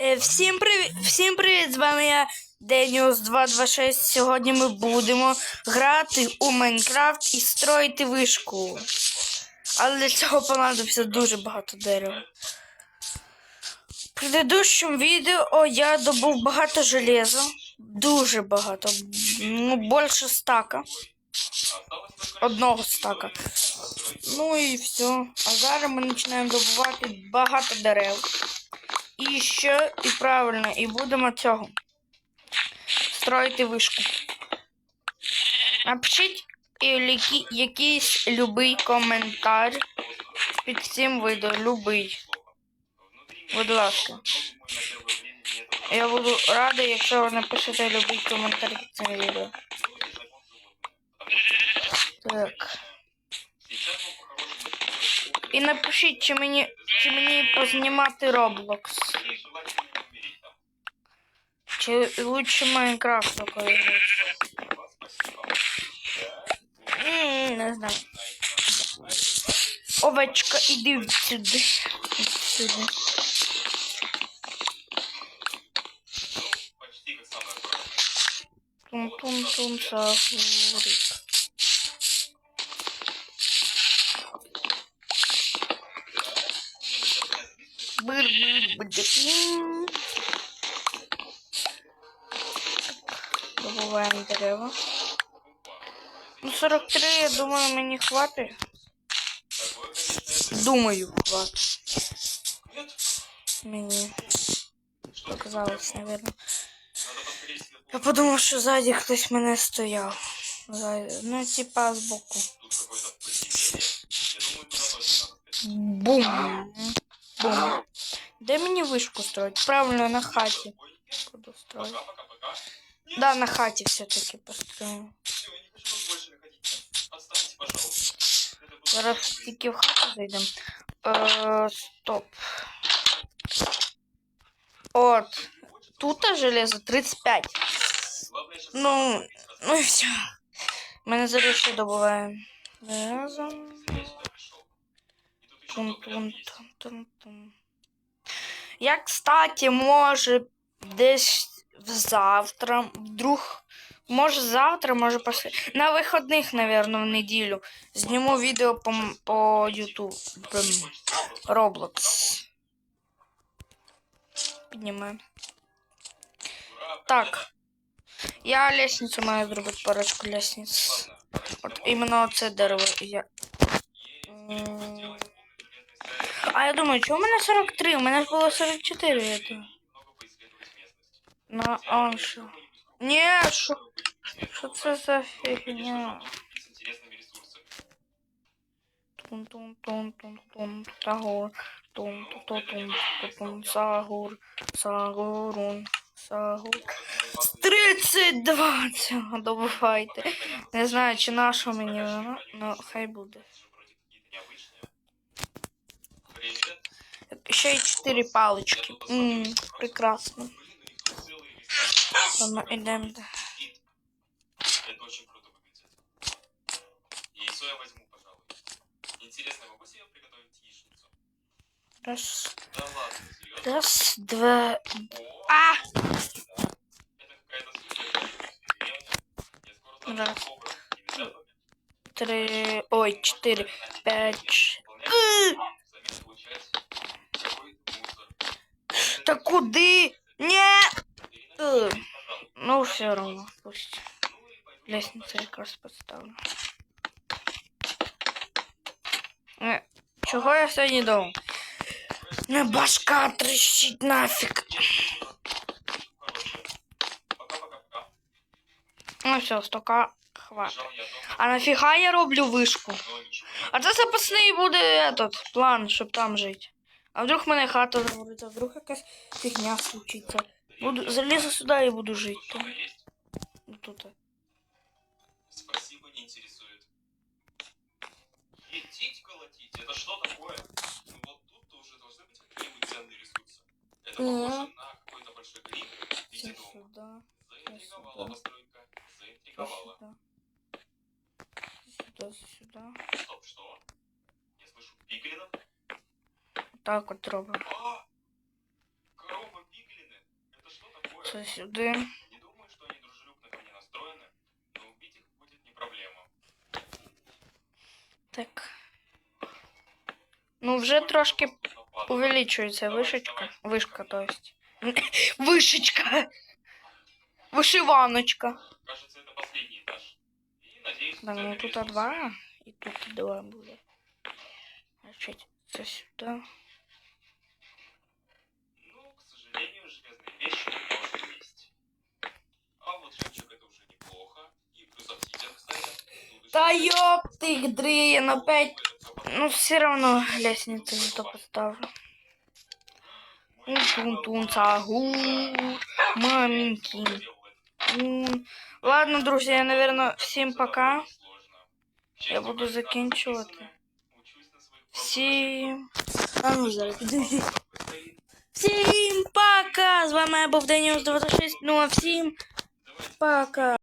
Е, Всім привіт, всім привіт! З вами я Деніус 226. Сьогодні ми будемо грати у Майнкрафт і строїти вишку. Але для цього понадобиться дуже багато дерева. В предыдущому відео я добув багато железа. Дуже багато. Ну, більше стака. Одного стака. Ну і все. А зараз ми починаємо добувати багато дерев. І ще, і правильно, і будемо цього. Строїти вишку. Напишіть якийсь любий коментар під цим відео. Любий. Будь ласка. Я буду радий, якщо ви напишете любий коментар під цим відео. Так. І напишіть, чи мені, чи мені познімати Roblox. Чи лучше Майнкрафт такой Не знаю. Овечка, іди сюди. Іди сюди. Тум-тум-тум, сагурик. Бир-бир-бир-бир. Добуваємо дерева. Ну, 43, я думаю, мені хватить. Думаю, хватить. Мені показалось, наверное. Я подумав, що ззаді хтось мене стояв. Ззаді. Ну, типа збоку. Бум. Бум. Де мені вишку строить? Правильно, на хаті. Буду строить. Да, на хаті все-таки построю. Зараз тільки в хату зайдемо. Е, стоп. От. Тут железо 35. Ну, ну і все. Ми зараз ще добуваємо. Железо. Тун-тун-тун-тун-тун. Я, кстати, може десь завтра, вдруг, може завтра, може після. На вихідних, наверное, в неділю. Зніму відео по, по YouTube. м, Roblox. Піднімаємо. Так. Я лестницю маю зробити парочку лестниць. От іменно це дерево я. А я думаю, чому у мене 43? У мене ж було 44. Это. На а що? Ні, що? Що це за фігня? Тун тун тун тун сагур сагурун сагур 32 цього добувайте. Не знаю, чи наша мені вона, ну хай буде. Ще й 4 палички. М, прекрасно. Ладно, ідемо. Это? Раз, раз, два. А! Раз. Три. Ой, четыре, пять. Та куди? Не! Э. Ну, все равно, пусть. Лестницю якраз поставлю. Е, Чого я сьогодні думав? Не башка трещить нафіг. Ну все, я дома, А нафіга я роблю не А це запасний буде этот план, щоб там жити. А вдруг в мене хата загориться, а вдруг якась фігня случиться. Буду залізу сюди і буду жити там. Что-то есть? Ну, Тут. Спасибо, не интересует. Етить колотить? Это что такое? Ну вот тут-то уже должны быть какие-нибудь ценные ресурсы. Это Мгм. похоже на какой-то большой гриб в Це виде дома. сюди, Заинтриговала сюда. постройка. це Заинтриговала. сюди. Сюди, сюди. Стоп, что? Я слышу пиглинов. Так от робимо. А! Корова пиглин Це сюди. Не думаю, что они дружелюбно ко мне настроены, но убить их будет не проблема. Так. Ну, вже трошки Нападок. увеличується вишечка. Вишка, то есть. Вишечка! Вишиваночка. Кажется, это последний этаж. И надеюсь, Да, что мені это тут ресурс. два, і тут два буде. Значить, це Та еще- ёб ти дрін, опять. Это всё поставлю. Ну, все равно лестницу не то поставлю. Тун-тун-тун, цагу, маменькин. Тун. Ладно, друзі, я, наверное, всім пока. Я буду закінчувати. Всім. А ну зараз, підожди. Всім пока! З вами я був Деніус 26. Ну а всім пока.